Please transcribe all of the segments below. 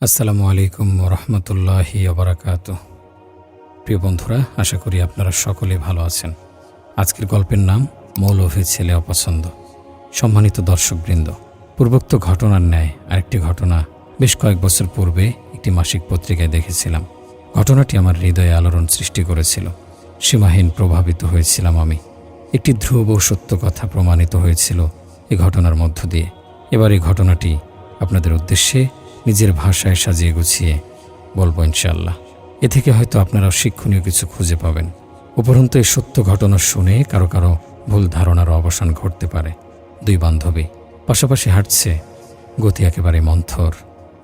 আসসালামু আলাইকুম রহমতুল্লাহি অবরাকাত প্রিয় বন্ধুরা, আশা করি আপনারা সকলে ভালো আছেন। আজকের গল্পের নাম মৌলভী ছেলে অপছন্দ। সম্মানিত দর্শকবৃন্দ, পূর্বোক্ত ঘটনার ন্যায় আরেকটি ঘটনা বেশ কয়েক বছর পূর্বে একটি মাসিক পত্রিকায় দেখেছিলাম। ঘটনাটি আমার হৃদয়ে আলোড়ন সৃষ্টি করেছিল। সীমাহীন প্রভাবিত হয়েছিলাম আমি। একটি ধ্রুব সত্য কথা প্রমাণিত হয়েছিল এই ঘটনার মধ্য দিয়ে। এবার এই ঘটনাটি আপনাদের উদ্দেশ্যে নিজের ভাষায় সাজিয়ে গুছিয়ে বলব ইনশাল্লাহ এ থেকে হয়তো আপনারা শিক্ষণীয় কিছু খুঁজে পাবেন। উপরন্তু এই সত্য ঘটনা শুনে কারও কারও ভুল ধারণার অবসান ঘটতে পারে। দুই বান্ধবী পাশাপাশি হাঁটছে। গতি একেবারে মন্থর।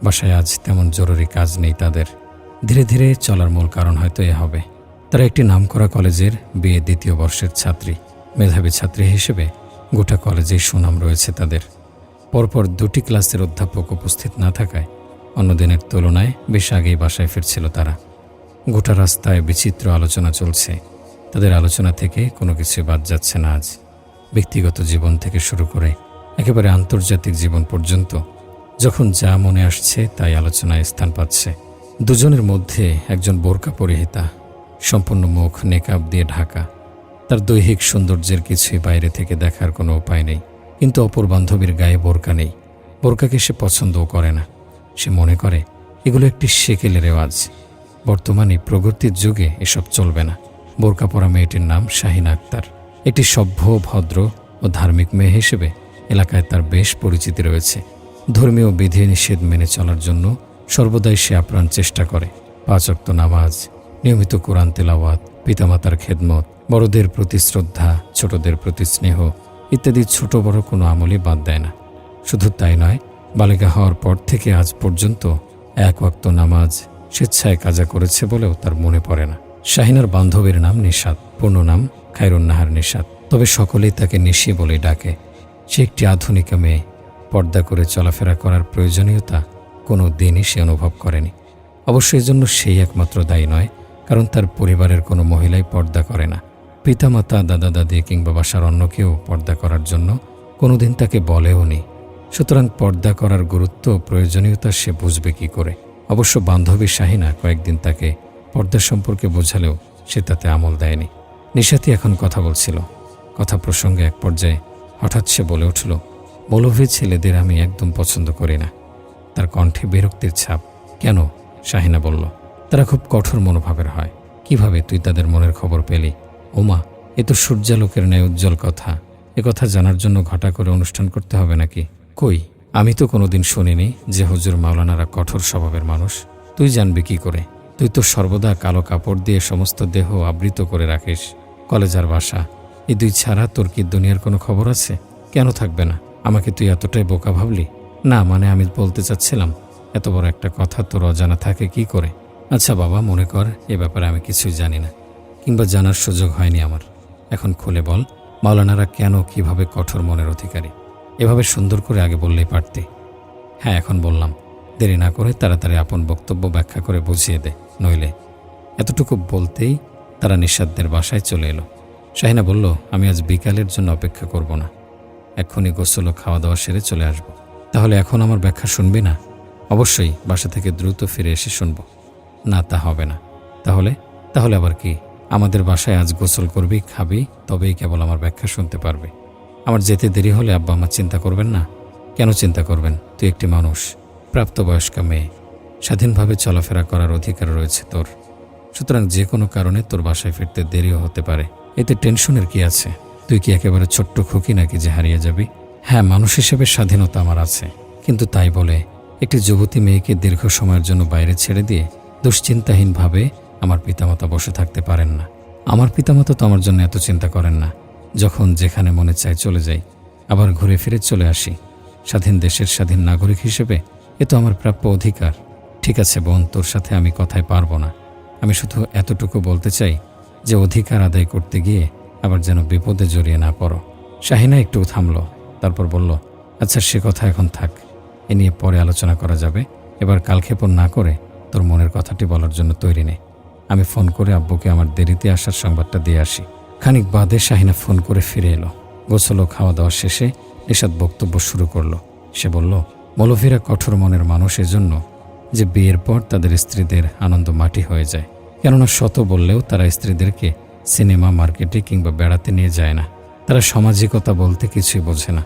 বাসায় আজ তেমন জরুরি কাজ নেই তাদের। ধীরে ধীরে চলার মূল কারণ হয়তো এ হবে। তারা একটি নামকরা কলেজের বিয়ে দ্বিতীয় বর্ষের ছাত্রী। মেধাবী ছাত্রী হিসেবে গোটা কলেজেই সুনাম রয়েছে তাদের। পরপর দুটি ক্লাসের অধ্যাপক উপস্থিত না থাকায় অন্য দিনের তুলনায় বেশ আগেই বাসায় ফিরছিল তারা। গোটা রাস্তায় বিচিত্র আলোচনা চলছে। তাদের আলোচনা থেকে কোনো কিছু বাদ যাচ্ছে না আজ। ব্যক্তিগত জীবন থেকে শুরু করে একেবারে আন্তর্জাতিক জীবন পর্যন্ত যখন যা মনে আসছে তাই আলোচনায় স্থান পাচ্ছে। দুজনের মধ্যে একজন বোরকা পরিহিতা, সম্পূর্ণ মুখ নেকাব দিয়ে ঢাকা। তার দৈহিক সৌন্দর্যের কিছুই বাইরে থেকে দেখার কোনো উপায় নেই। কিন্তু অপর বান্ধবীর গায়ে বোরকা নেই। বোরকাকে সে পছন্দও করে না। সে মনে করে, এগুলো একটি সেকেলের রেওয়াজ। বর্তমানে প্রগতির যুগে এসব চলবে না। বোরকা পরা মেয়েটির নাম শাহিনা আক্তার। একটি সভ্য, ভদ্র ও ধার্মিক মেয়ে হিসেবে এলাকায় তার বেশ পরিচিতি রয়েছে। ধর্মীয় বিধি নিষেধ মেনে চলার জন্য সর্বদাই সে আপ্রাণ চেষ্টা করে। পাঁচ অক্ত নামাজ, নিয়মিত কোরআন তেলাওয়াত, পিতামাতার খেদমত, বড়দের প্রতি শ্রদ্ধা, ছোটদের প্রতি স্নেহ ইত্যাদি ছোট বড় কোনো আমলই বাদ দেয় না। শুধু তাই নয় বালিকা হওয়ার পর থেকে আজ পর্যন্ত এক ওয়াক্ত নামাজ স্বেচ্ছায় কাজা করেছে বলেও তার মনে পড়ে না। শাহিনার বান্ধবীর নাম নিষাদ পূর্ণ নাম খায়রুন্নাহার নিষাদ তবে সকলেই তাকে নিশি বলে ডাকে। সে একটি আধুনিকা মেয়ে। পর্দা করে চলাফেরা করার প্রয়োজনীয়তা কোনো দিনই সে অনুভব করেনি। অবশ্য এজন্য সেই একমাত্র দায়ী নয়, কারণ তার পরিবারের কোনো মহিলাই পর্দা করে না। পিতামাতা দাদা দাদি কিংবা বাসার অন্য কেউ পর্দা করার জন্য কোনোদিন তাকে বলেও নি সুতরাং পর্দা করার গুরুত্ব প্রয়োজনীয়তা সে বুঝবে কি করে। অবশ্য বান্ধবী শাহিনা কয়েকদিন তাকে পর্দা সম্পর্কে বোঝালেও সে তাতে আমল দেয়নি। নিশাতি এখন কথা বলছিল। কথা প্রসঙ্গে এক পর্যায়ে হঠাৎ সে বলে উঠল মৌলভী ছেলেদের আমি একদম পছন্দ করি না। তার কণ্ঠে বিরক্তির ছাপ। কেন? শাহিনা বলল, তারা খুব কঠোর মনোভাবের হয়। কীভাবে তুই তাদের মনের খবর পেলি? ওমা, এ তো সূর্যালোকের ন্যায় উজ্জ্বল কথা। এ কথা জানার জন্য ঘটা করে অনুষ্ঠান করতে হবে নাকি? কই? আমি তো কোনোদিন শুনিনি যে হুজুর মাওলানারা কঠোর স্বভাবের মানুষ। তুই জানবি কি করে? তুই তো সর্বদা কালো কাপড় দিয়ে সমস্ত দেহ আবৃত করে রাখিস। কলেজার বাসা। এই দুই ছাড়া তোর কি দুনিয়ার কোনো খবর আছে? কেন থাকবে না? আমাকে তুই এতটাই বোকা ভাবলি? না মানে আমি বলতে চাচ্ছিলাম, এত বড় একটা কথা তোর অজানা থাকে কি করে? আচ্ছা বাবা, মনে কর, এ ব্যাপারে আমি কিছুই জানি না। কিংবা জানার সুযোগ হয়নি আমার। এখন খুলে বল, মাওলানারা কেন কীভাবে কঠোর মনের অধিকারী? এভাবে সুন্দর করে আগে বললেই পারতে। হ্যাঁ এখন বললাম। দেরি না করে তাড়াতাড়ি আপন বক্তব্য ব্যাখ্যা করে বুঝিয়ে দে, নইলে। এতটুকু বলতেই তারা নিঃস্বাদদের বাসায় চলে এলো। শাহিনা বলল, আমি আজ বিকালের জন্য অপেক্ষা করব না। এক্ষুনি গোসল ও খাওয়া দাওয়া সেরে চলে আসব। তাহলে এখন আমার ব্যাখ্যা শুনবি না? অবশ্যই, বাসা থেকে দ্রুত ফিরে এসে শুনব। না, তা হবে না। তাহলে? তাহলে আবার কি? আমাদের বাসায় আজ গোসল করবি, খাবি, তবেই কেবল আমার ব্যাখ্যা শুনতে পারবে। আমার যেতে দেরি হলে আব্বা আমার চিন্তা করবেন না। কেন চিন্তা করবেন? তুই একটি মানুষ, প্রাপ্তবয়স্ক মেয়ে। স্বাধীনভাবে চলাফেরা করার অধিকার রয়েছে তোর। সুতরাং যে কোনো কারণে তোর বাসায় ফিরতে দেরিও হতে পারে। এতে টেনশনের কি আছে? তুই কি একেবারে ছোট্ট খুকি নাকি যে হারিয়ে যাবি? হ্যাঁ মানুষ হিসেবে স্বাধীনতা আমার আছে। কিন্তু তাই বলে, একটি যুবতী মেয়েকে দীর্ঘ সময়ের জন্য বাইরে ছেড়ে দিয়ে দুশ্চিন্তাহীনভাবে আমার পিতামাতা বসে থাকতে পারেন না। আমার পিতামাতা তো আমার জন্য এত চিন্তা করেন না। যখন যেখানে মনে চায় চলে যাই, আবার ঘুরে ফিরে চলে আসি। স্বাধীন দেশের স্বাধীন নাগরিক হিসেবে এ তো আমার প্রাপ্য অধিকার। ঠিক আছে বোন, তোর সাথে আমি কথায় পারব না। আমি শুধু এতটুকু বলতে চাই যে অধিকার আদায় করতে গিয়ে আবার যেন বিপদে জড়িয়ে না পড়ো। শাহিনা একটু থামল, তারপর বলল আচ্ছা সে কথা এখন থাক। এ নিয়ে পরে আলোচনা করা যাবে। এবার কালক্ষেপণ না করে তোর মনের কথাটি বলার জন্য তৈরি নেই আমি ফোন করে আব্বুকে আমার দেরিতে আসার সংবাদটা দিয়ে আসি। খানিক বাদে শাহিনা ফোন করে ফিরে এলো। গোসল ও খাওয়া দাওয়া শেষে নিষাদ বক্তব্য শুরু করল। সে বলল, মৌলভীরা কঠোর মনের মানুষ এজন্য যে বিয়ের পর তাদের স্ত্রীদের আনন্দ মাটি হয়ে যায়। কেননা শত বললেও তারা স্ত্রীদেরকে সিনেমা, মার্কেটে কিংবা বেড়াতে নিয়ে যায় না। তারা সামাজিকতা বলতে কিছুই বোঝে না।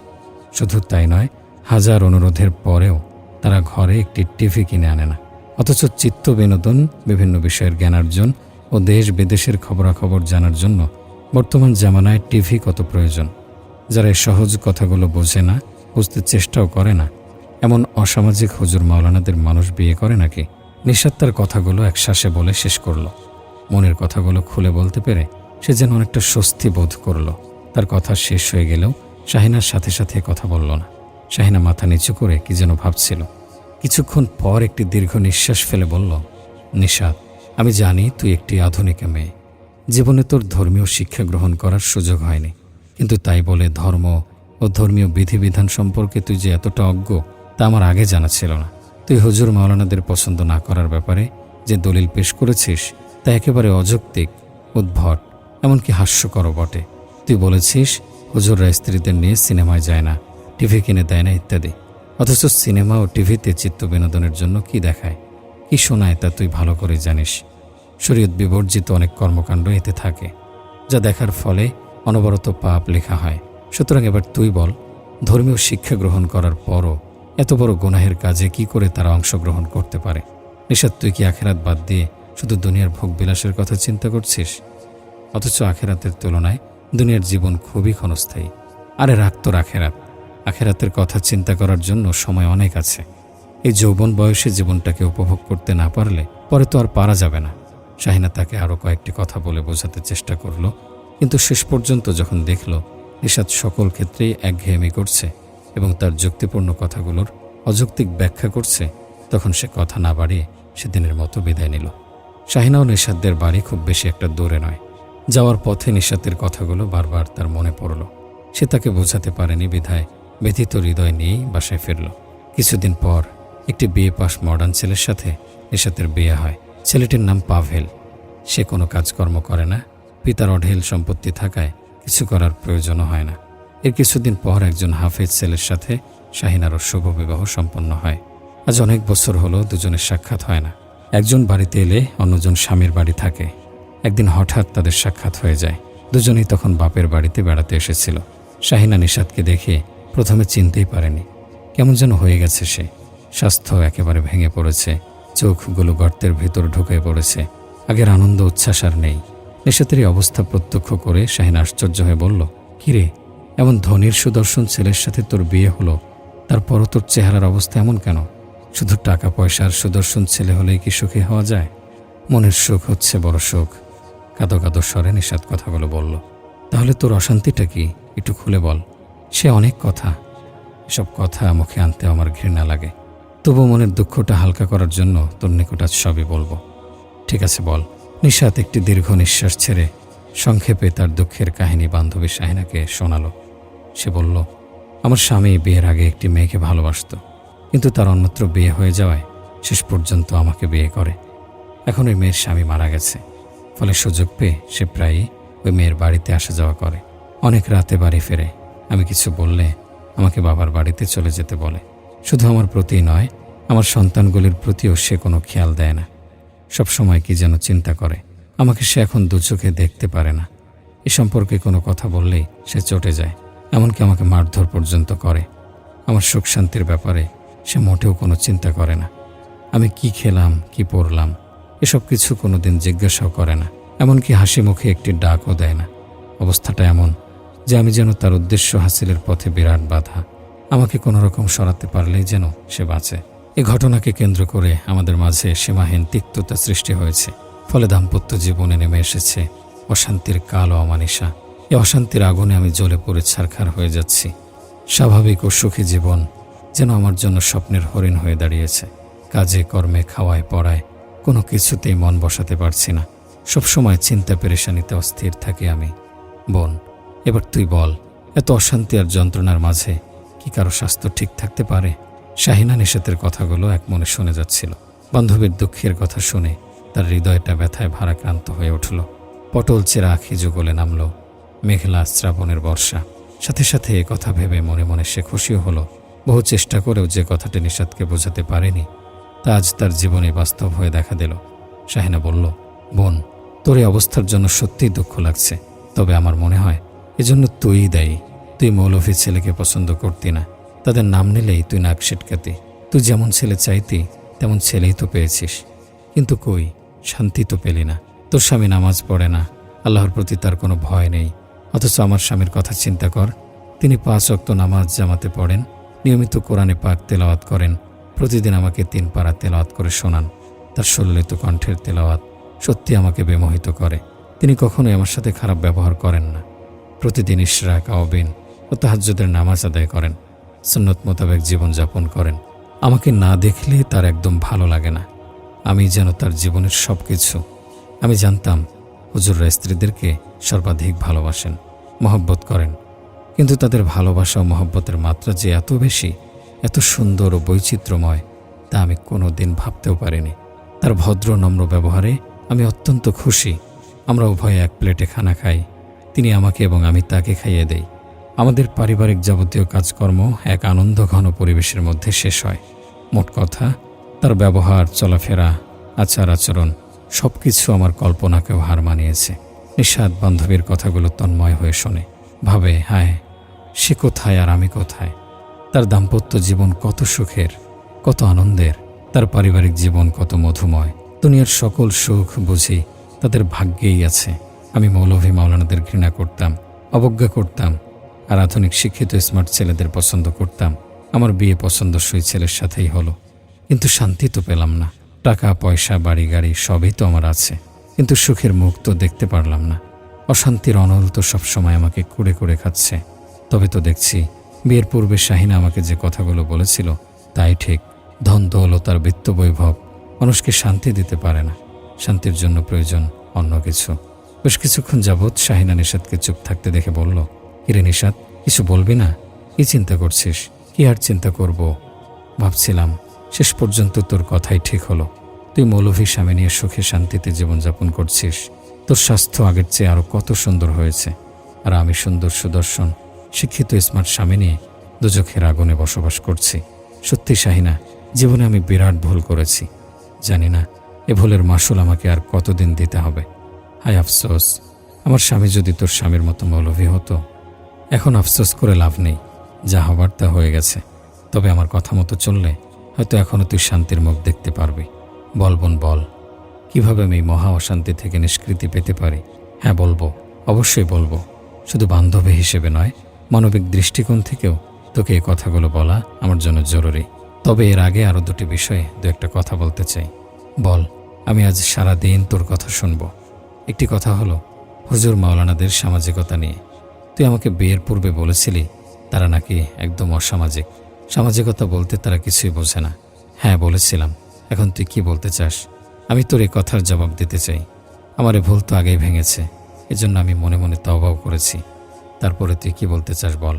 শুধু তাই নয়, হাজার অনুরোধের পরেও তারা ঘরে একটি টিভি কিনে আনে না। অথচ চিত্ত বিনোদন, বিভিন্ন বিষয়ের জ্ঞানার্জন ও দেশ বিদেশের খবরাখবর জানার জন্য বর্তমান জামানায় টিভি কত প্রয়োজন? যারা এই সহজ কথাগুলো বোঝে না, বুঝতে চেষ্টাও করে না। এমন অসামাজিক হুজুর মাওলানাদের মানুষ বিয়ে করে নাকি? নিঃস্বাদ তার কথাগুলো এক শ্বাসে বলে শেষ করল। মনের কথাগুলো খুলে বলতে পেরে সে যেন অনেকটা স্বস্তি বোধ করল। তার কথা শেষ হয়ে গেলেও শাহিনার সাথে সাথে কথা বলল না। শাহিনা মাথা নিচু করে কি যেন ভাবছিল। কিছুক্ষণ পর একটি দীর্ঘ নিঃশ্বাস ফেলে বলল নিশাদ আমি জানি তুই একটি আধুনিক মেয়ে। জীবনে তোর ধর্মীয় শিক্ষা গ্রহণ করার সুযোগ হয়নি। কিন্তু তাই বলে ধর্ম ও ধর্মীয় বিধিবিধান সম্পর্কে তুই যে এতটা অজ্ঞ, তা আমার আগে জানা ছিল না। তুই হুজুর মাওলানাদের পছন্দ না করার ব্যাপারে যে দলিল পেশ করেছিস, তা একেবারে অযৌক্তিক, উদ্ভট, এমনকি হাস্যকর বটে। তুই বলেছিস, হুজুররা স্ত্রীদের নিয়ে সিনেমায় যায় না, টিভি কিনে দেয় না ইত্যাদি। অথচ সিনেমা ও টিভিতে চিত্ত বিনোদনের জন্য কি দেখায়? কি শোনায় তা তুই ভালো করে জানিস। শরীয়ত বিবর্জিত অনেক কর্মকাণ্ড এতে থাকে, যা দেখার ফলে অনবরত পাপ লেখা হয়। সুতরাং এবার তুই বল, ধর্মীয় শিক্ষা গ্রহণ করার পরও এত বড় গুনাহের কাজে কি করে তারা অংশগ্রহণ করতে পারে? নিশাদ তুই কি আখেরাত বাদ দিয়ে শুধু দুনিয়ার ভোগ বিলাসের কথা চিন্তা করছিস? অথচ আখেরাতের তুলনায় দুনিয়ার জীবন খুবই ক্ষণস্থায়ী। আরে রাখ তোর আখেরাত। আখেরাতের কথা চিন্তা করার জন্য সময় অনেক আছে। এই যৌবন বয়সে জীবনটাকে উপভোগ করতে না পারলে পরে তো আর পারা যাবে না। শাহিনা তাকে আরও কয়েকটি কথা বলে বোঝাতে চেষ্টা করল, কিন্তু শেষ পর্যন্ত যখন দেখল, নিষাদ সকল ক্ষেত্রেই একঘেয়েমি করছে এবং তার যুক্তিপূর্ণ কথাগুলোর অযৌক্তিক ব্যাখ্যা করছে, তখন সে কথা না বাড়িয়ে সেদিনের মতো বিদায় নিল। শাহিনা ও নিষাদদের বাড়ি খুব বেশি একটা দূরে নয়। যাওয়ার পথে নিষাদের কথাগুলো বারবার তার মনে পড়ল। সে তাকে বোঝাতে পারেনি বিধায় ব্যথিত হৃদয় নিয়েই বাসায় ফিরল। কিছুদিন পর একটি বিয়ে পাশ মডার্ন ছেলের সাথে নিষাদের বিয়ে হয়। ছেলেটির নাম পাভেল। সে কোনো কাজকর্ম করে না। পিতার অঢেল সম্পত্তি থাকায় কিছু করার প্রয়োজনও হয় না। এর কিছুদিন পর একজন হাফেজ ছেলের সাথে শাহিনারও শুভ বিবাহ সম্পন্ন হয়। আজ অনেক বছর হলো দুজনের সাক্ষাৎ হয় না। একজন বাড়িতে এলে অন্যজন স্বামীর বাড়ি থাকে। একদিন হঠাৎ তাদের সাক্ষাৎ হয়ে যায়। দুজনেই তখন বাপের বাড়িতে বেড়াতে এসেছিল। শাহিনা নিষাদকে দেখে প্রথমে চিনতেই পারেনি। কেমন যেন হয়ে গেছে সে। স্বাস্থ্য একেবারে ভেঙে পড়েছে। চোখগুলো গর্তের ভেতর ঢুকে পড়েছে। আগের আনন্দ, উচ্ছ্বাস আর নেই। নিষাতের এই অবস্থা প্রত্যক্ষ করে শাহিন আশ্চর্য হয়ে বলল, কিরে, এমন ধনির সুদর্শন ছেলের সাথে তোর বিয়ে হলো? তারপরও তোর চেহারার অবস্থা এমন কেন? শুধু টাকা পয়সার সুদর্শন ছেলে হলেই কি সুখী হওয়া যায়? মনের সুখ হচ্ছে বড় সুখ। কাদো কাদো স্বরে নিষাদ কথাগুলো বলল, তাহলে তোর অশান্তিটা কি? একটু খুলে বল। সে অনেক কথা। এসব কথা মুখে আনতে আমার ঘৃণা লাগে। তবু মনের দুঃখটা হালকা করার জন্য তোর নিকট আজ সবই বলব। ঠিক আছে, বল। নিশাত একটি দীর্ঘ নিঃশ্বাস ছেড়ে সংক্ষেপে তার দুঃখের কাহিনী বান্ধবী শাহিনাকে শোনালো। সে বলল, আমার স্বামী বিয়ের আগে একটি মেয়েকে ভালোবাসত, কিন্তু তার অন্যত্র বিয়ে হয়ে যাওয়ায় শেষ পর্যন্ত আমাকে বিয়ে করে। এখন ওই মেয়ের স্বামী মারা গেছে। ফলে সুযোগ পেয়ে সে প্রায়ই ওই মেয়ের বাড়িতে আসা যাওয়া করে। অনেক রাতে বাড়ি ফেরে। আমি কিছু বললে আমাকে বাবার বাড়িতে চলে যেতে বলে। শুধু আমার প্রতি নয়, আমার সন্তানগুলির প্রতিও সে কোনো খেয়াল দেয় না। সব সময় কি যেন চিন্তা করে, আমাকে সে এখন দু চোখে দেখতে পারে না। এ সম্পর্কে কোনো কথা বললেই সে চটে যায়, এমনকি আমাকে মারধর পর্যন্ত করে। আমার সুখ শান্তির ব্যাপারে সে মোটেও কোনো চিন্তা করে না। আমি কি খেলাম, কি পড়লাম, এসব কিছু কোনো দিন জিজ্ঞাসাও করে না, এমনকি হাসি মুখে একটি ডাকও দেয় না। অবস্থাটা এমন যে আমি যেন তার উদ্দেশ্য হাসিলের পথে বিরাট বাধা। আমাকে কোনো রকম সরাতে পারলেই যেন সে বাঁচে। এ ঘটনাকে কেন্দ্র করে আমাদের মাঝে সীমাহীন তিক্ততা সৃষ্টি হয়েছে। ফলে দাম্পত্য জীবনে নেমে এসেছে অশান্তির কাল ও অমানিসা। এ অশান্তির আগুনে আমি জ্বলে পড়ে ছারখার হয়ে যাচ্ছি। স্বাভাবিক ও সুখী জীবন যেন আমার জন্য স্বপ্নের হরিণ হয়ে দাঁড়িয়েছে। কাজে, কর্মে, খাওয়ায়, পড়ায় কোনো কিছুতেই মন বসাতে পারছি না। সবসময় চিন্তা পেরেশানিতে অস্থির থাকি আমি। বোন, এবার তুই বল, এত অশান্তি আর যন্ত্রণার মাঝে কি কারও স্বাস্থ্য ঠিক থাকতে পারে? শাহিনা নিষেধের কথাগুলো এক মনে শুনে যাচ্ছিল। বান্ধবীর দুঃখের কথা শুনে তার হৃদয়টা ব্যথায় ভারাক্রান্ত হয়ে উঠল। পটল চেরা আখি যুগলে নামল। মেঘলা শ্রাবণের বর্ষা। সাথে সাথে এ কথা ভেবে মনে মনে সে খুশিও হলো। বহু চেষ্টা করেও যে কথাটি নিষাদকে বোঝাতে পারেনি, তা আজ তার জীবনে বাস্তব হয়ে দেখা দিল। শাহিনা বলল, বোন, তোর এই অবস্থার জন্য সত্যিই দুঃখ লাগছে। তবে আমার মনে হয় এজন্য তুই দায়ী। তুই মৌলভী ছেলেকে পছন্দ করতি না। তাদের নাম নিলেই তুই নাক সিটকাতি তুই যেমন ছেলে চাইতি, তেমন ছেলেই তো পেয়েছিস। কিন্তু কই? শান্তি তো পেলি না। তোর স্বামী নামাজ পড়ে না। আল্লাহর প্রতি তার কোনো ভয় নেই। অথচ আমার স্বামীর কথা চিন্তা কর। তিনি পাঁচ অক্ত নামাজ জামাতে পড়েন। নিয়মিত কোরআনে পাক তেলাওয়াত করেন। প্রতিদিন আমাকে তিন পারা তেলাওয়াত করে শোনান। তার সল্লিত কণ্ঠের তেলাওয়াত সত্যি আমাকে বেমোহিত করে। তিনি কখনোই আমার সাথে খারাপ ব্যবহার করেন না। প্রতিদিন ইশরাক আওবিন ও তাহাজ্জুদের নামাজ আদায় করেন, সুন্নত মোতাবেক জীবনযাপন করেন। আমাকে না দেখলে তার একদম ভালো লাগে না। আমি যেন তার জীবনের সব কিছু আমি জানতাম, হুজুররা স্ত্রীদেরকে সর্বাধিক ভালোবাসেন, মহব্বত করেন। কিন্তু তাদের ভালোবাসা ও মহব্বতের মাত্রা যে এত বেশি, এত সুন্দর ও বৈচিত্র্যময়, তা আমি কোনো দিন ভাবতেও পারিনি। তার ভদ্র, নম্র ব্যবহারে আমি অত্যন্ত খুশি। আমরা উভয়ে এক প্লেটে খানা খাই। তিনি আমাকে এবং আমি তাকে খাইয়ে দেই। আমাদের পারিবারিক যাবতীয় কাজকর্ম এক আনন্দ ঘন পরিবেশের মধ্যে শেষ হয়। মোট কথা, তার ব্যবহার, চলাফেরা, আচার আচরণ সব কিছু আমার কল্পনাকেও হার মানিয়েছে। নিষাদ বান্ধবীর কথাগুলো তন্ময় হয়ে শোনে। ভাবে, হায়, সে কোথায় আর আমি কোথায়? তার দাম্পত্য জীবন কত সুখের, কত আনন্দের, তার পারিবারিক জীবন কত মধুময়। দুনিয়ার সকল সুখ বুঝি তাদের ভাগ্যেই আছে। আমি মৌলভী মাওলানাদের ঘৃণা করতাম, অবজ্ঞা করতাম আর আধুনিক শিক্ষিত স্মার্ট ছেলেদের পছন্দ করতাম। আমার বিয়ে পছন্দসই ছেলের সাথেই হলো। কিন্তু শান্তি তো পেলাম না। টাকা, পয়সা, বাড়ি, গাড়ি সবই তো আমার আছে। কিন্তু সুখের মুখ তো দেখতে পারলাম না। অশান্তির অনল তো সবসময় আমাকে কুড়ে কুড়ে খাচ্ছে। তবে তো দেখছি, বিয়ের পূর্বে শাহিনা আমাকে যে কথাগুলো বলেছিল, তাই ঠিক। ধন দৌলতার বৃত্ত বৈভব মানুষকে শান্তি দিতে পারে না। শান্তির জন্য প্রয়োজন অন্য কিছু। বেশ কিছুক্ষণ যাবৎ শাহিনা নিষাদকে চুপ থাকতে দেখে বলল কিরে নিষাদ কিছু বলবি না? কি চিন্তা করছিস? কি আর চিন্তা করব? ভাবছিলাম, শেষ পর্যন্ত তোর কথাই ঠিক হলো। তুই মৌলভী স্বামী নিয়ে সুখে শান্তিতে জীবনযাপন করছিস। তোর স্বাস্থ্য আগের চেয়ে আরও কত সুন্দর হয়েছে। আর আমি সুন্দর সুদর্শন, শিক্ষিত স্মার্ট স্বামী নিয়ে দুচোখের আগুনে বসবাস করছি। সত্যি শাহিনা, জীবনে আমি বিরাট ভুল করেছি। জানি না, এ ভুলের মাসুল আমাকে আর কতদিন দিতে হবে। হায় আফসোস, আমার স্বামী যদি তোর স্বামীর মতো মৌলভী হতো এখন আফসোস করে লাভ নেই। যা হবার তা হয়ে গেছে। তবে আমার কথা মতো চললে হয়তো এখনও তুই শান্তির মুখ দেখতে পারবি। বল বোন, বল। কীভাবে আমি মহা অশান্তি থেকে নিষ্কৃতি পেতে পারি? হ্যাঁ বলব। অবশ্যই বলব। শুধু বান্ধবী হিসেবে নয়, মানবিক দৃষ্টিকোণ থেকেও তোকে এই কথাগুলো বলা আমার জন্য জরুরি। তবে এর আগে আরও দুটি বিষয়ে দু একটা কথা বলতে চাই। বল, আমি আজ সারা দিন তোর কথা শুনব। একটি কথা হলো, হুজুর মাওলানাদের সামাজিকতা নিয়ে। তুই আমাকে বিয়ের পূর্বে বলেছিলি, তারা নাকি একদম অসামাজিক। সামাজিকতা বলতে তারা কিছুই বোঝে না। হ্যাঁ বলেছিলাম। এখন তুই কি বলতে চাস? আমি তোর এই কথার জবাব দিতে চাই। আমার এ ভুল তো আগেই ভেঙেছে। এজন্য আমি মনে মনে তবাও করেছি। তারপরে তুই কি বলতে চাস বল?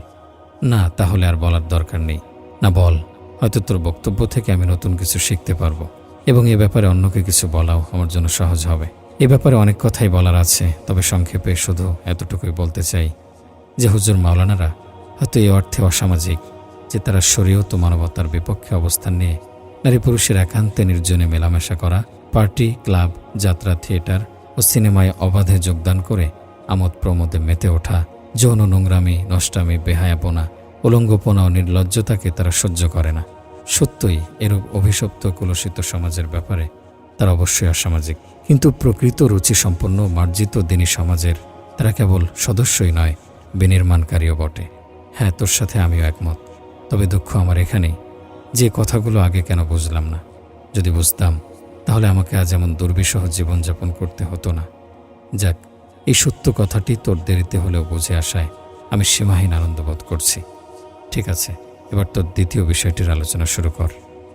না, তাহলে আর বলার দরকার নেই। না, বল। হয়তো তোর বক্তব্য থেকে আমি নতুন কিছু শিখতে পারব। এবং এ ব্যাপারে অন্যকে কিছু বলাও আমার জন্য সহজ হবে। এ ব্যাপারে অনেক কথাই বলার আছে, তবে সংক্ষেপে শুধু এতটুকুই বলতে চাই। যে হুজুর মাওলানারা হয়তো এই অর্থে অসামাজিক, যে তারা শরীয়ত মানবতার বিপক্ষে অবস্থান নিয়ে নারী পুরুষের একান্তে নির্জনে মেলামেশা করা, পার্টি, ক্লাব, যাত্রা, থিয়েটার ও সিনেমায় অবাধে যোগদান করে আমোদ প্রমোদে মেতে ওঠা, যৌন নোংরামি, নষ্টামি, বেহায়াপনা, উলঙ্গপনা ও নির্লজ্জতাকে তারা সহ্য করে না। সত্যই এরূপ অভিশপ্ত কুলসিত সমাজের ব্যাপারে তারা অবশ্যই অসামাজিক। কিন্তু প্রকৃত রুচি সম্পন্ন মার্জিত দিনী সমাজের তারা কেবল সদস্যই নয় বিনির্মাণকারীও বটে। হ্যাঁ তোর সাথে আমিও একমত। তবে দুঃখ আমার এখানেই। যে কথাগুলো আগে কেন বুঝলাম না? যদি বুঝতাম, তাহলে আমাকে আজ এমন দুর্বিষহ জীবনযাপন করতে হতো না। যাক, এই সত্য কথাটি তোর দেরিতে হলেও বুঝে আসায় আমি সীমাহীন আনন্দ বোধ করছি। ঠিক আছে, এবার তোর দ্বিতীয় বিষয়টির আলোচনা শুরু কর।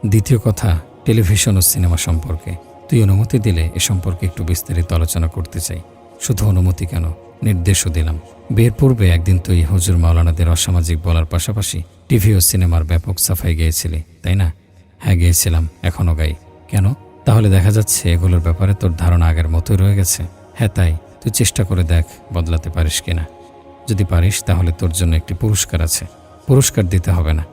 দ্বিতীয় কথা, টেলিভিশন ও সিনেমা সম্পর্কে। তুই অনুমতি দিলে এ সম্পর্কে একটু বিস্তারিত আলোচনা করতে চাই। শুধু অনুমতি কেন? নির্দেশও দিলাম। বিয়ের পূর্বে একদিন তুই হুজুর মাওলানাদের অসামাজিক বলার পাশাপাশি টিভি ও সিনেমার ব্যাপক সাফাই গিয়েছিলি, তাই না? হ্যাঁ গিয়েছিলাম এখনও গাই। কেন? তাহলে দেখা যাচ্ছে এগুলোর ব্যাপারে তোর ধারণা আগের মতোই রয়ে গেছে। হ্যাঁ তাই। তুই চেষ্টা করে দেখ, বদলাতে পারিস কিনা। যদি পারিস, তাহলে তোর জন্য একটি পুরস্কার আছে। পুরস্কার দিতে হবে না।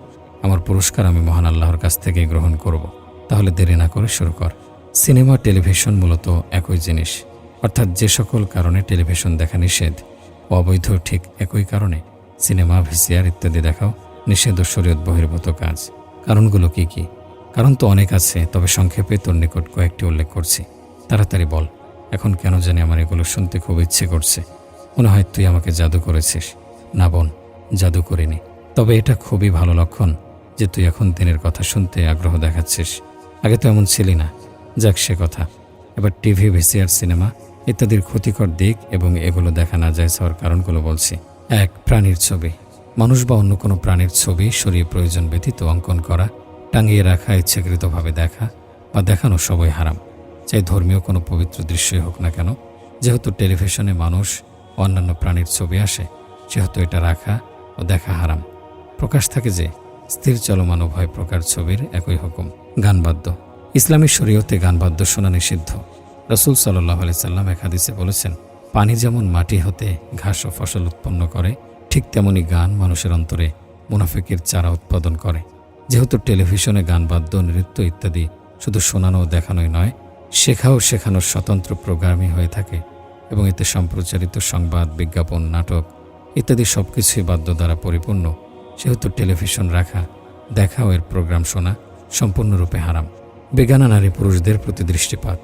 আমার পুরস্কার আমি মহান আল্লাহর কাছ থেকে গ্রহণ করব। তাহলে দেরি না করে শুরু কর। সিনেমা, টেলিভিশন মূলত একই জিনিস। অর্থাৎ যে সকল কারণে টেলিভিশন দেখা নিষেধ, অবৈধ ঠিক একই কারণে সিনেমা, ভিসিআর ইত্যাদি দেখাও নিষেধ ও শরীয়ত বহির্ভূত কাজ। কারণগুলো কি কি? কারণ তো অনেক আছে, তবে সংক্ষেপে তোর নিকট কয়েকটি উল্লেখ করছি। তাড়াতাড়ি বল, এখন কেন জানি আমার এগুলো শুনতে খুব ইচ্ছে করছে। মনে হয় তুই আমাকে জাদু করেছিস। না বোন, জাদু করিনি। তবে এটা খুবই ভালো লক্ষণ যে তুই এখন দিনের কথা শুনতে আগ্রহ দেখাচ্ছিস। আগে তো এমন ছিলি না। যাক সে কথা। এবার টিভি, ভিসিআর, সিনেমা ইত্যাদির ক্ষতিকর দিক এবং এগুলো দেখা না যায় হওয়ার কারণগুলো বলছি। এক, প্রাণীর ছবি। মানুষ বা অন্য কোনো প্রাণীর ছবি সরিয়ে প্রয়োজন ব্যতীত অঙ্কন করা, টাঙিয়ে রাখা, ইচ্ছাকৃতভাবে দেখা বা দেখানো সবই হারাম। চাই ধর্মীয় কোনো পবিত্র দৃশ্যই হোক না কেন। যেহেতু টেলিভিশনে মানুষ অন্যান্য প্রাণীর ছবি আসে, সেহেতু এটা রাখা ও দেখা হারাম। প্রকাশ থাকে যে, স্থির চলমান উভয় প্রকার ছবির একই হুকুম। গানবাদ্য। ইসলামী শরীয়তে গানবাদ্য শোনা নিষিদ্ধ। রসুল সাল্লাহ সাল্লাম এক হাদিসে বলেছেন, পানি যেমন মাটি হতে ঘাস ও ফসল উৎপন্ন করে, ঠিক তেমনি গান মানুষের অন্তরে মুনাফিকের চারা উৎপাদন করে। যেহেতু টেলিভিশনে গান, বাদ্য, নৃত্য ইত্যাদি শুধু শোনানো ও দেখানোই নয়, শেখাও শেখানোর স্বতন্ত্র প্রোগ্রামই হয়ে থাকে এবং এতে সম্প্রচারিত সংবাদ, বিজ্ঞাপন, নাটক ইত্যাদি সব কিছুই বাদ্য দ্বারা পরিপূর্ণ। সেহেতু টেলিভিশন রাখা দেখা ও এর প্রোগ্রাম শোনা সম্পূর্ণরূপে হারাম। বেগানা নারী পুরুষদের প্রতি দৃষ্টিপাত।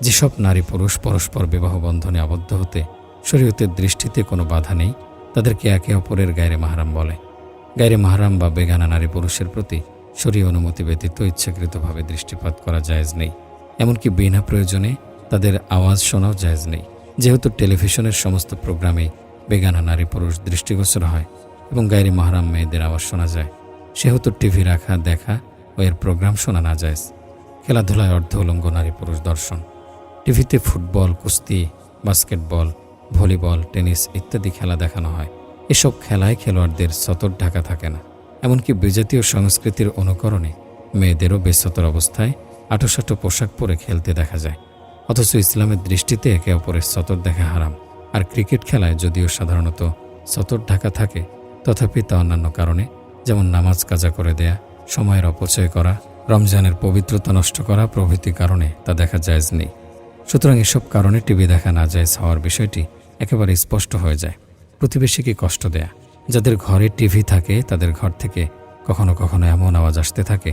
যেসব নারী পুরুষ পরস্পর বিবাহ বন্ধনে আবদ্ধ হতে শরীয়তের দৃষ্টিতে কোনো বাধা নেই, তাদেরকে একে অপরের গায়রে মাহারাম বলে। গায়রে মাহারাম বা বেগানা নারী পুরুষের প্রতি শরীয় অনুমতি ব্যতীত ইচ্ছাকৃতভাবে দৃষ্টিপাত করা জায়েজ নেই। এমনকি বিনা প্রয়োজনে তাদের আওয়াজ শোনাও জায়েজ নেই। যেহেতু টেলিভিশনের সমস্ত প্রোগ্রামেই বেগানা নারী পুরুষ দৃষ্টিগোচর হয় এবং গায়রে মাহারাম মেয়েদের আওয়াজ শোনা যায়, সেহেতু টিভি রাখা, দেখা ও এর প্রোগ্রাম শোনা না যায় খেলাধুলায় অর্ধ উলঙ্গ নারী পুরুষ দর্শন। টিভিতে ফুটবল, কুস্তি, বাস্কেটবল, ভলিবল, টেনিস ইত্যাদি খেলা দেখানো হয়। এসব খেলায় খেলোয়াড়দের সতর ঢাকা থাকে না। এমনকি বিজাতীয় সংস্কৃতির অনুকরণে মেয়েদেরও বেসতর অবস্থায় আটোসাটো পোশাক পরে খেলতে দেখা যায়। অথচ ইসলামের দৃষ্টিতে একে অপরের সতর দেখা হারাম। আর ক্রিকেট খেলায় যদিও সাধারণত সতর ঢাকা থাকে, তথাপি তা অন্যান্য কারণে, যেমন নামাজ কাজা করে দেয়া, সময়ের অপচয় করা, রমজানের পবিত্রতা নষ্ট করা প্রভৃতি কারণে তা দেখা যায়জ নেই। সুতরাং এসব কারণে টিভি দেখা না যায় হওয়ার বিষয়টি একেবারে স্পষ্ট হয়ে যায়। প্রতিবেশীকে কষ্ট দেয়া? যাদের ঘরে টিভি থাকে, তাদের ঘর থেকে কখনো কখনো এমন আওয়াজ আসতে থাকে,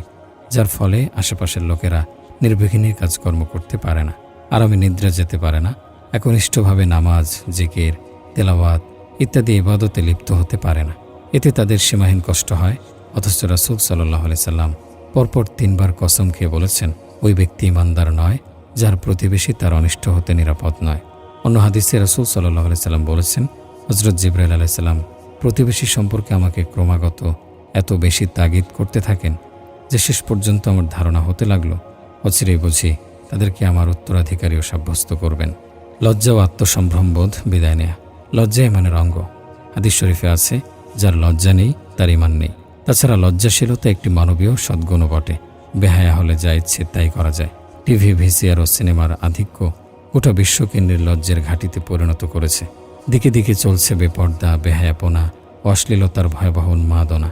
যার ফলে আশেপাশের লোকেরা নির্বিঘ্নে কাজকর্ম করতে পারে না, আরামে নিদ্রা যেতে পারে না, একনিষ্ঠভাবে নামাজ, জিকির, তেলাওয়াত ইত্যাদি ইবাদতে লিপ্ত হতে পারে না। এতে তাদের সীমাহীন কষ্ট হয়, অথচ রাসুল সাল্লাহ সাল্লাম পরপর তিনবার কসম খেয়ে বলেছেন, ওই ব্যক্তি ইমানদার নয় যার প্রতিবেশী তার অনিষ্ট হতে নিরাপদ নয়। অন্য হাদিসে রাসুল সাল্লাহ সাল্লাম বলেছেন হজরত জিব্রাইল আলাইসাল্লাম প্রতিবেশী সম্পর্কে আমাকে ক্রমাগত এত বেশি তাগিদ করতে থাকেন যে শেষ পর্যন্ত আমার ধারণা হতে লাগল। অচিরেই বুঝি তাদেরকে আমার উত্তরাধিকারীও সাব্যস্ত করবেন। লজ্জা ও আত্মসম্ভ্রমবোধ বিদায় নেয়া। লজ্জা ইমানের অঙ্গ। হাদিস শরীফে আছে, যার লজ্জা নেই, তার ইমান নেই। তাছাড়া লজ্জাশীলতা একটি মানবীয় সদ্গুণও বটে। বেহায়া হলে যা ইচ্ছে তাই করা যায়। টিভি, ভিসিআর ও সিনেমার আধিক্য গোটা বিশ্বকেন্দ্রের লজ্জের ঘাটিতে পরিণত করেছে। দিকে দিকে চলছে বেপর্দা, বেহায়াপনা, অশ্লীলতার ভয়াবহ উন্মাদনা।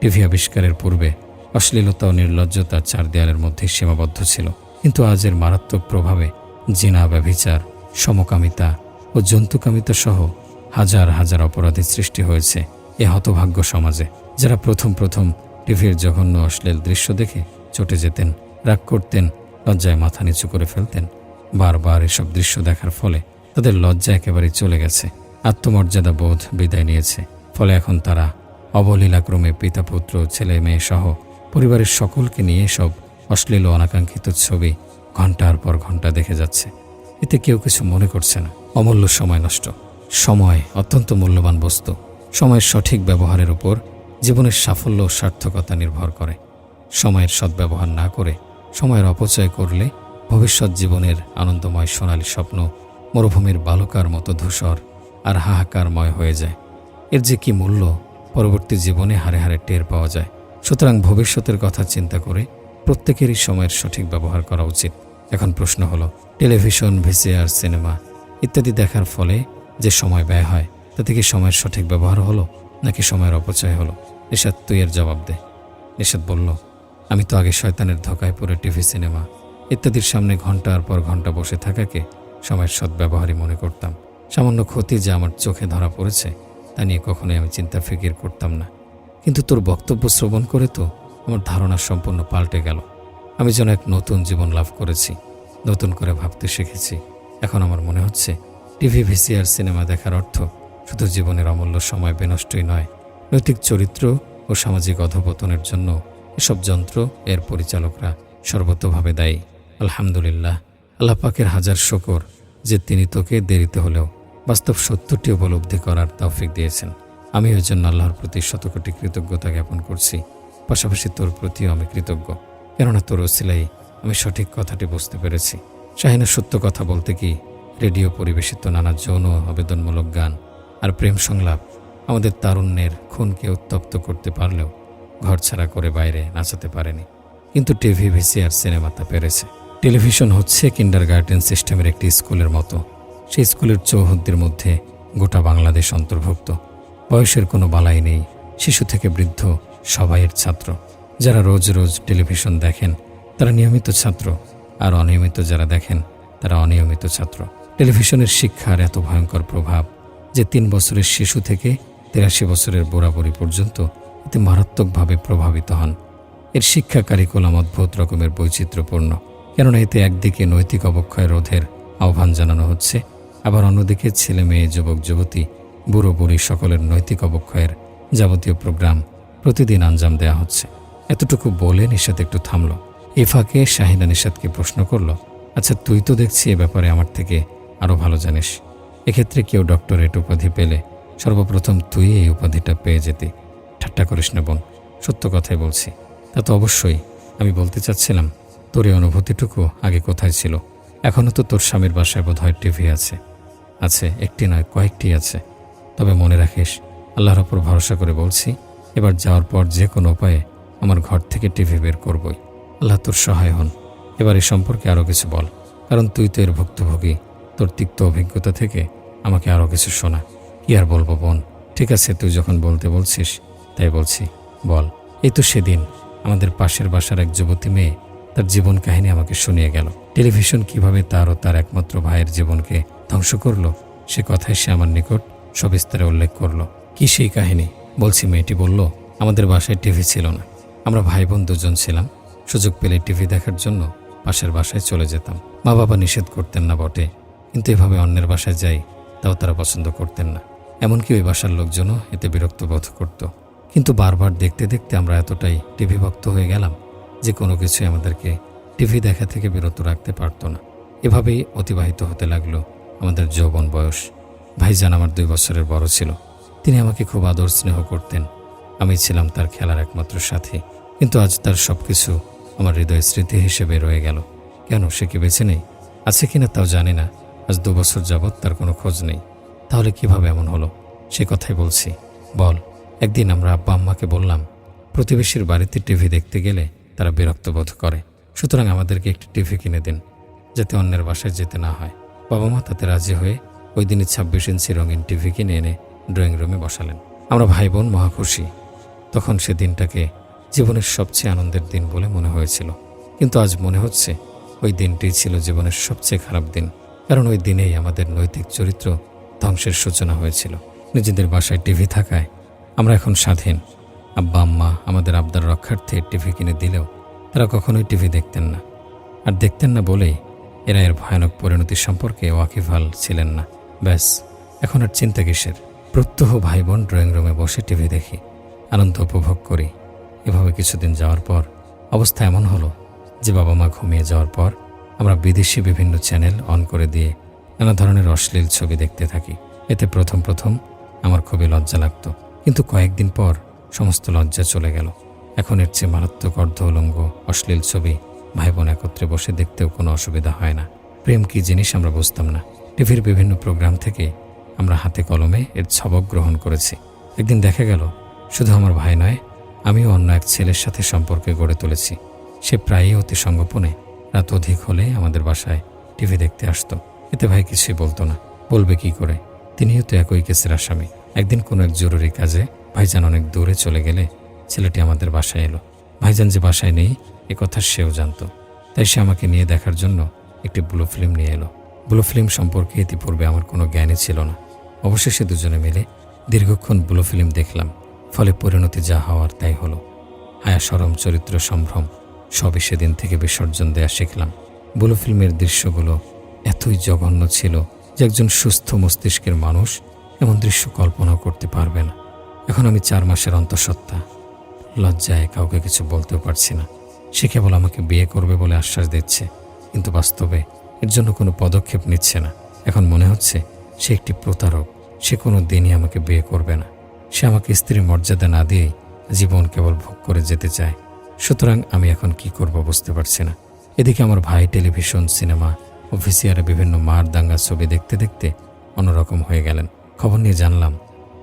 টিভি আবিষ্কারের পূর্বে অশ্লীলতা ও নির্লজ্জতা চার দেয়ালের মধ্যে সীমাবদ্ধ ছিল। কিন্তু আজের মারাত্মক প্রভাবে জিনা, ব্যভিচার, সমকামিতা ও জন্তুকামিতা সহ হাজার হাজার অপরাধের সৃষ্টি হয়েছে এ হতভাগ্য সমাজে। যারা প্রথম প্রথম টিভির জঘন্য অশ্লীল দৃশ্য দেখে চটে যেতেন, রাগ করতেন লজ্জায় মাথা নিচু করে ফেলতেন। বারবার এসব দৃশ্য দেখার ফলে তাদের লজ্জা একেবারে চলে গেছে। আত্মমর্যাদা বোধ বিদায় নিয়েছে। ফলে এখন তারা অবলীলাক্রমে পিতা, পুত্র, ছেলে, মেয়ে সহ পরিবারের সকলকে নিয়ে সব অশ্লীল অনাকাঙ্ক্ষিত ছবি ঘণ্টার পর ঘণ্টা দেখে যাচ্ছে। এতে কেউ কিছু মনে করছে না। অমূল্য সময় নষ্ট। সময় অত্যন্ত মূল্যবান বস্তু। সময়ের সঠিক ব্যবহারের উপর জীবনের সাফল্য ও সার্থকতা নির্ভর করে। সময়ের সদ্ব্যবহার না করে সময়ের অপচয় করলে ভবিষ্যৎ জীবনের আনন্দময় সোনালী স্বপ্ন মরুভূমির বালকার মতো ধূসর আর হাহাকারময় হয়ে যায়। এর যে কি মূল্য পরবর্তী জীবনে হারে হারে টের পাওয়া যায়। সুতরাং ভবিষ্যতের কথা চিন্তা করে প্রত্যেকেরই সময়ের সঠিক ব্যবহার করা উচিত। এখন প্রশ্ন হলো, টেলিভিশন, ভিসিআর, সিনেমা ইত্যাদি দেখার ফলে যে সময় ব্যয় হয়, তাতে কি সময়ের সঠিক ব্যবহার হলো নাকি সময়ের অপচয় হলো? নিষাদ তুই এর জবাব দে। নিষাদ বলল আমি তো আগে শয়তানের ধোকায় পড়ে টিভি, সিনেমা ইত্যাদির সামনে ঘণ্টার পর ঘণ্টা বসে থাকাকে সময়ের সদ্ব্যবহারই মনে করতাম। সামান্য ক্ষতি যে আমার চোখে ধরা পড়েছে, তা নিয়ে কখনোই আমি চিন্তা ফিকির করতাম না। কিন্তু তোর বক্তব্য শ্রবণ করে তো আমার ধারণা সম্পূর্ণ পাল্টে গেল। আমি যেন এক নতুন জীবন লাভ করেছি, নতুন করে ভাবতে শিখেছি। এখন আমার মনে হচ্ছে, টিভি ভিসিআর সিনেমা দেখার অর্থ শুধু জীবনের অমূল্য সময় বিনষ্টই নয়, নৈতিক চরিত্র ও সামাজিক অধপতনের জন্য এসব যন্ত্র এর পরিচালকরা সর্বতভাবে দায়ী। আলহামদুলিল্লাহ, আল্লাহ পাকের হাজার শকর যে তিনি তোকে দেরিতে হলেও বাস্তব সত্যটি উপলব্ধি করার তৌফিক দিয়েছেন। আমি ওই জন্য আল্লাহর প্রতি শতকোটি কৃতজ্ঞতা জ্ঞাপন করছি। পাশাপাশি তোর প্রতিও আমি কৃতজ্ঞ। কেননা তোর ওসিলাই আমি সঠিক কথাটি বুঝতে পেরেছি। শাহিনা সত্য কথা বলতে কি রেডিও পরিবেশিত নানা যৌন আবেদনমূলক গান আর প্রেম সংলাপ আমাদের তারুণ্যের খুনকে উত্তপ্ত করতে পারলেও ঘরছাড়া করে বাইরে নাচাতে পারেনি। কিন্তু টিভি ভিসিআর সিনেমা তা পেরেছে। টেলিভিশন হচ্ছে কিন্ডার গার্ডেন সিস্টেমের একটি স্কুলের মতো। সেই স্কুলের চৌহদ্দির মধ্যে গোটা বাংলাদেশ অন্তর্ভুক্ত। বয়সের কোনো বালাই নেই। শিশু থেকে বৃদ্ধ সবাইয়ের ছাত্র। যারা রোজ রোজ টেলিভিশন দেখেন, তারা নিয়মিত ছাত্র। আর অনিয়মিত যারা দেখেন, তারা অনিয়মিত ছাত্র। টেলিভিশনের শিক্ষার এত ভয়ঙ্কর প্রভাব যে তিন বছরের শিশু থেকে তিরাশি বছরের বুড়াবুড়ি পর্যন্ত এতে মারাত্মকভাবে প্রভাবিত হন। এর শিক্ষা কারিকুলাম অদ্ভুত রকমের বৈচিত্র্যপূর্ণ, কেননা এতে একদিকে নৈতিক অবক্ষয় রোধের আহ্বান জানানো হচ্ছে, আবার অন্যদিকে ছেলে মেয়ে, যুবক, যুবতী, বুড়ো, বুড়ি সকলের নৈতিক অবক্ষয়ের যাবতীয় প্রোগ্রাম প্রতিদিন আঞ্জাম দেয়া হচ্ছে। এতটুকু বলে নিষাদ একটু থামল। ইফাকে শাহিনা নিষাদকে প্রশ্ন করল আচ্ছা তুই তো দেখছি এ ব্যাপারে আমার থেকে আরও ভালো জানিস। এক্ষেত্রে কেউ ডক্টরেট উপাধি পেলে সর্বপ্রথম তুই এই উপাধিটা পেয়ে যেতি। ঠাট্টা করিস না বোন, সত্য কথাই বলছি। তা তো অবশ্যই, আমি বলতে চাচ্ছিলাম, তোর এই অনুভূতিটুকু আগে কোথায় ছিল? এখনও তো তোর স্বামীর বাসায় বোধ হয় টিভি আছে। আছে, একটি নয়, কয়েকটি আছে। তবে মনে রাখিস, আল্লাহর ওপর ভরসা করে বলছি, এবার যাওয়ার পর যে কোনো উপায়ে আমার ঘর থেকে টিভি বের করবই। আল্লাহ তোর সহায় হন। এবার এ সম্পর্কে আরও কিছু বল, কারণ তুই তো এর ভুক্তভোগী। তোর তিক্ত অভিজ্ঞতা থেকে আমাকে আরও কিছু শোনা। কি আর বলব বোন? ঠিক আছে, তুই যখন বলতে বলছিস তাই বলছি, বল। এই তো সেদিন আমাদের পাশের বাসার এক যুবতী মেয়ে তার জীবন কাহিনী আমাকে শুনিয়ে গেল। টেলিভিশন কীভাবে তার ও তার একমাত্র ভাইয়ের জীবনকে ধ্বংস করল, সে কথায় সে আমার নিকট সবিস্তারে উল্লেখ করল। কি সেই কাহিনী? বলছি, মেয়েটি বলল, আমাদের বাসায় টিভি ছিল না। আমরা ভাই বোন দুজন ছিলাম। সুযোগ পেলে টিভি দেখার জন্য পাশের বাসায় চলে যেতাম। মা বাবা নিষেধ করতেন না বটে, কিন্তু এভাবে অন্যের বাসায় যাই তাও তারা পছন্দ করতেন না। এমনকি ওই বাসার লোকজনও এতে বিরক্ত বোধ করত। কিন্তু বারবার দেখতে দেখতে আমরা এতটাই টিভি ভক্ত হয়ে গেলাম যে কোনো কিছুই আমাদেরকে টিভি দেখা থেকে বিরত রাখতে পারতো না। এভাবেই অতিবাহিত হতে লাগল আমাদের যৌবন বয়স। ভাইজান আমার দুই বছরের বড় ছিল। তিনি আমাকে খুব আদর স্নেহ করতেন। আমি ছিলাম তার খেলার একমাত্র সাথী। কিন্তু আজ তার সব কিছু আমার হৃদয় স্মৃতি হিসেবে রয়ে গেল। কেন, সে কি বেছে নেই? আছে কিনা তাও জানি না। আজ দু বছর যাবৎ তার কোনো খোঁজ নেই। তাহলে কীভাবে এমন হলো? সে কথাই বলছি। বল। একদিন আমরা আব্বা আম্মাকে বললাম, প্রতিবেশীর বাড়িতে টিভি দেখতে গেলে তারা বিরক্ত বোধ করে। সুতরাং আমাদেরকে একটি টিভি কিনে দিন, যাতে অন্যের বাসায় যেতে না হয়। বাবা মা তাতে রাজি হয়ে ওই দিনই ছাব্বিশ ইঞ্চি রঙিন টিভি কিনে এনে ড্রয়িং রুমে বসালেন। আমরা ভাই বোন মহা খুশি। তখন সে দিনটাকে জীবনের সবচেয়ে আনন্দের দিন বলে মনে হয়েছিল। কিন্তু আজ মনে হচ্ছে ওই দিনটি ছিল জীবনের সবচেয়ে খারাপ দিন, কারণ ওই দিনেই আমাদের নৈতিক চরিত্র ধ্বংসের সূচনা হয়েছিল। নিজেদের বাসায় টিভি থাকায় আমরা এখন স্বাধীন। আব্বা, আম্মা আমাদের আবদার রক্ষার্থে টিভি কিনে দিলেও তারা কখনোই টিভি দেখতেন না। আর দেখতেন না বলেই এরা এর ভয়ানক পরিণতি সম্পর্কে ওয়াকিফাল ছিলেন না। ব্যাস, এখন আর চিন্তা কিসের? প্রত্যহ ভাই বোন ড্রয়িং রুমে বসে টিভি দেখি, আনন্দ উপভোগ করি। এভাবে কিছুদিন যাওয়ার পর অবস্থা এমন হলো যে বাবা মা ঘুমিয়ে যাওয়ার পর আমরা বিদেশি বিভিন্ন চ্যানেল অন করে দিয়ে নানা ধরনের অশ্লীল ছবি দেখতে থাকি। এতে প্রথম প্রথম আমার খুবই লজ্জা লাগতো। কিন্তু কয়েকদিন পর সমস্ত লজ্জা চলে গেল। এখন এর চেয়ে মারাত্মক অর্ধ উলঙ্গ অশ্লীল ছবি ভাই বোন একত্রে বসে দেখতেও কোনো অসুবিধা হয় না। প্রেম কি জিনিস আমরা বুঝতাম না। টিভির বিভিন্ন প্রোগ্রাম থেকে আমরা হাতে কলমে এর ছবক গ্রহণ করেছি। একদিন দেখা গেল, শুধু আমার ভাই নয়, আমিও অন্য এক ছেলের সাথে সম্পর্কে গড়ে তুলেছি। সে প্রায়ই অতি সঙ্গোপনে রাত অধিক হলে আমাদের বাসায় টিভি দেখতে আসতো। এতে ভাই কিছুই বলতো না, বলবে কি করে? তিনিও তো একই কেসের আসামি। একদিন কোনো এক জরুরি কাজে ভাইজান অনেক দূরে চলে গেলে ছেলেটি আমাদের বাসায় এলো। ভাইজান যে বাসায় নেই, এ কথা সেও জানতো। তাই সে আমাকে নিয়ে দেখার জন্য একটি ব্লু ফিল্ম নিয়ে এলো। ব্লু ফিল্ম সম্পর্কে ইতিপূর্বে আমার কোনো জ্ঞানই ছিল না। অবশেষে দুজনে মিলে দীর্ঘক্ষণ ব্লু ফিল্ম দেখলাম। ফলে পরিণতি যা হওয়ার তাই হলো। হায়া সরম, চরিত্র সম্ভ্রম, সবই সেদিন থেকে বিসর্জন দেয়া শিখলাম। ব্লু ফিল্মের দৃশ্যগুলো এতই জঘন্য ছিল যে একজন সুস্থ মস্তিষ্কের মানুষ এমন দৃশ্য কল্পনাও করতে পারবে না। এখন আমি চার মাসের অন্তঃসত্ত্বা। লজ্জায় কাউকে কিছু বলতেও পারছি না। সে কেবল আমাকে বিয়ে করবে বলে আশ্বাস দিচ্ছে, কিন্তু বাস্তবে এর জন্য কোনো পদক্ষেপ নিচ্ছে না। এখন মনে হচ্ছে সে একটি প্রতারক। সে কোনো দিনই আমাকে বিয়ে করবে না। সে আমাকে স্ত্রীর মর্যাদা না দিয়েই জীবন কেবল ভোগ করে যেতে চায়। সুতরাং আমি এখন কি করব বুঝতে পারছি না। এদিকে আমার ভাই টেলিভিশন, সিনেমা ভিসিআরে বিভিন্ন মার দাঙ্গা ছবি দেখতে দেখতে অন্যরকম হয়ে গেলেন। খবর নিয়ে জানলাম,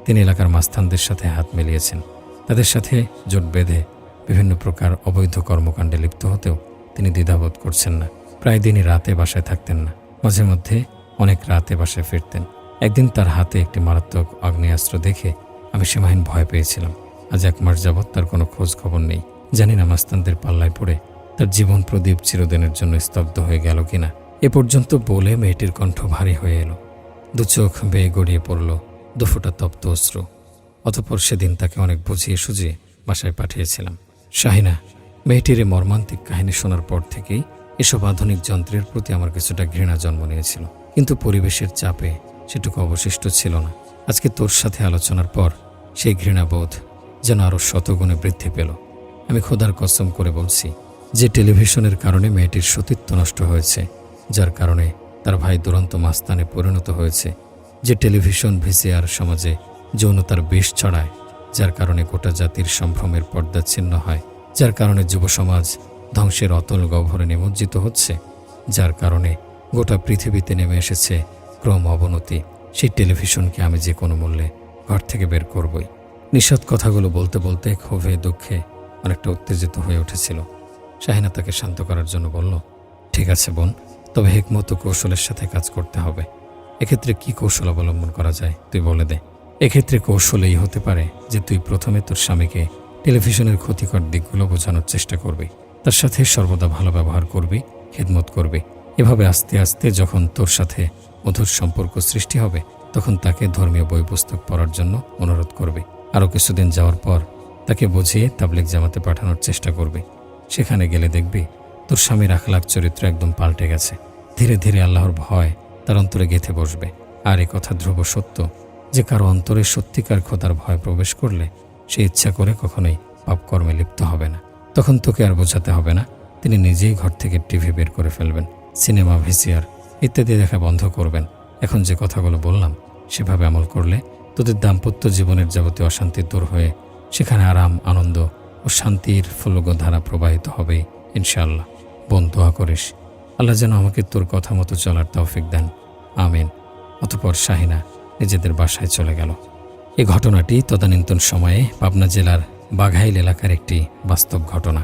তিনি এলাকার মাস্তানদের সাথে হাত মিলিয়েছেন। তাদের সাথে জোট বেঁধে বিভিন্ন প্রকার অবৈধ কর্মকাণ্ডে লিপ্ত হতেও তিনি দ্বিধাবোধ করছেন না। প্রায় দিনই রাতে বাসায় থাকতেন না। মাঝে মধ্যে অনেক রাতে বাসায় ফিরতেন। একদিন তার হাতে একটি মারাত্মক আগ্নেয়াস্ত্র দেখে আমি সীমাহীন ভয় পেয়েছিলাম। আজ এক মাস যাবৎ তার কোনো খোঁজ খবর নেই। জানি না মাস্তানদের পাল্লায় পড়ে তার জীবন প্রদীপ চিরদিনের জন্য স্তব্ধ হয়ে গেল কিনা। এ পর্যন্ত বলে মেয়েটির কণ্ঠ ভারী হয়ে এলো। দু চোখ বেয়ে গড়িয়ে পড়ল দুফোটা তপ্ত অশ্রু। অতপর সেদিন তাকে অনেক বুঝিয়ে সুঝিয়ে বাসায় পাঠিয়েছিলাম। শাহিনা, মেয়েটির এই মর্মান্তিক কাহিনী শোনার পর থেকেই এসব আধুনিক যন্ত্রের প্রতি আমার কিছুটা ঘৃণা জন্ম নিয়েছিল। কিন্তু পরিবেশের চাপে সেটুকু অবশিষ্ট ছিল না। আজকে তোর সাথে আলোচনার পর সেই ঘৃণাবোধ যেন আরও শতগুণে বৃদ্ধি পেল। আমি খোদার কসম করে বলছি, যে টেলিভিশনের কারণে মেয়েটির সতীত্ব নষ্ট হয়েছে, যার কারণে তার ভাই দুরন্ত মাস্তানে পরিণত হয়েছে, যে টেলিভিশন ভিসিআর সমাজে যৌনতার বিষ ছড়ায়, যার কারণে গোটা জাতির সম্ভ্রমের পর্দা ছিন্ন হয়, যার কারণে যুব সমাজ ধ্বংসের অতল গহ্বরে নিমজ্জিত হচ্ছে, যার কারণে গোটা পৃথিবীতে নেমে এসেছে ক্রম অবনতি। সেই টেলিভিশনকে আমি যে কোনো মূল্যে ঘর থেকে বের করবই। নিষদ কথাগুলো বলতে বলতে ক্ষোভে, দুঃখে অনেকটা উত্তেজিত হয়ে উঠেছিল। শাহিনা তাকে শান্ত করার জন্য বলল, ঠিক আছে বোন তবে হেকমত কৌশলের সাথে কাজ করতে হবে। এক্ষেত্রে কি কৌশল অবলম্বন করা যায়, তুই বলে দে। এক্ষেত্রে কৌশল এই হতে পারে যে তুই প্রথমে তোর স্বামীকে টেলিভিশনের ক্ষতিকর দিকগুলো বোঝানোর চেষ্টা করবি। তার সাথে সর্বদা ভালো ব্যবহার করবি, খেদমত করবি। এভাবে আস্তে আস্তে যখন তোর সাথে মধুর সম্পর্ক সৃষ্টি হবে, তখন তাকে ধর্মীয় বই পুস্তক পড়ার জন্য অনুরোধ করবে। আরও কিছুদিন যাওয়ার পর তাকে বুঝিয়ে তাবলিক জামাতে পাঠানোর চেষ্টা করবে। সেখানে গেলে দেখবি তোর স্বামীর আখলাখ চরিত্র একদম পাল্টে গেছে। ধীরে ধীরে আল্লাহর ভয় তার অন্তরে গেঁথে বসবে। আর এ কথা ধ্রুব সত্য, যে কারও অন্তরে সত্যিকার খোদার ভয় প্রবেশ করলে সে ইচ্ছা করে কখনোই পাপকর্মে লিপ্ত হবে না। তখন তোকে আর বোঝাতে হবে না, তিনি নিজেই ঘর থেকে টিভি বের করে ফেলবেন, সিনেমা, ভিসিআর ইত্যাদি দেখা বন্ধ করবেন। এখন যে কথাগুলো বললাম, সেভাবে আমল করলে তোদের দাম্পত্য জীবনের যাবতীয় অশান্তি দূর হয়ে সেখানে আরাম, আনন্দ ও শান্তির ফুলগ ধারা প্রবাহিত হবে, ইনশাআল্লাহ। বোন দোয়া করিস। আল্লাহ যেন আমাকে তোর কথা মতো চলার তৌফিক দেন। আমিন। অতপর শাহিনা নিজেদের বাসায় চলে গেল। এ ঘটনাটি তদানীন্তন সময়ে পাবনা জেলার বাঘাইল এলাকার একটি বাস্তব ঘটনা।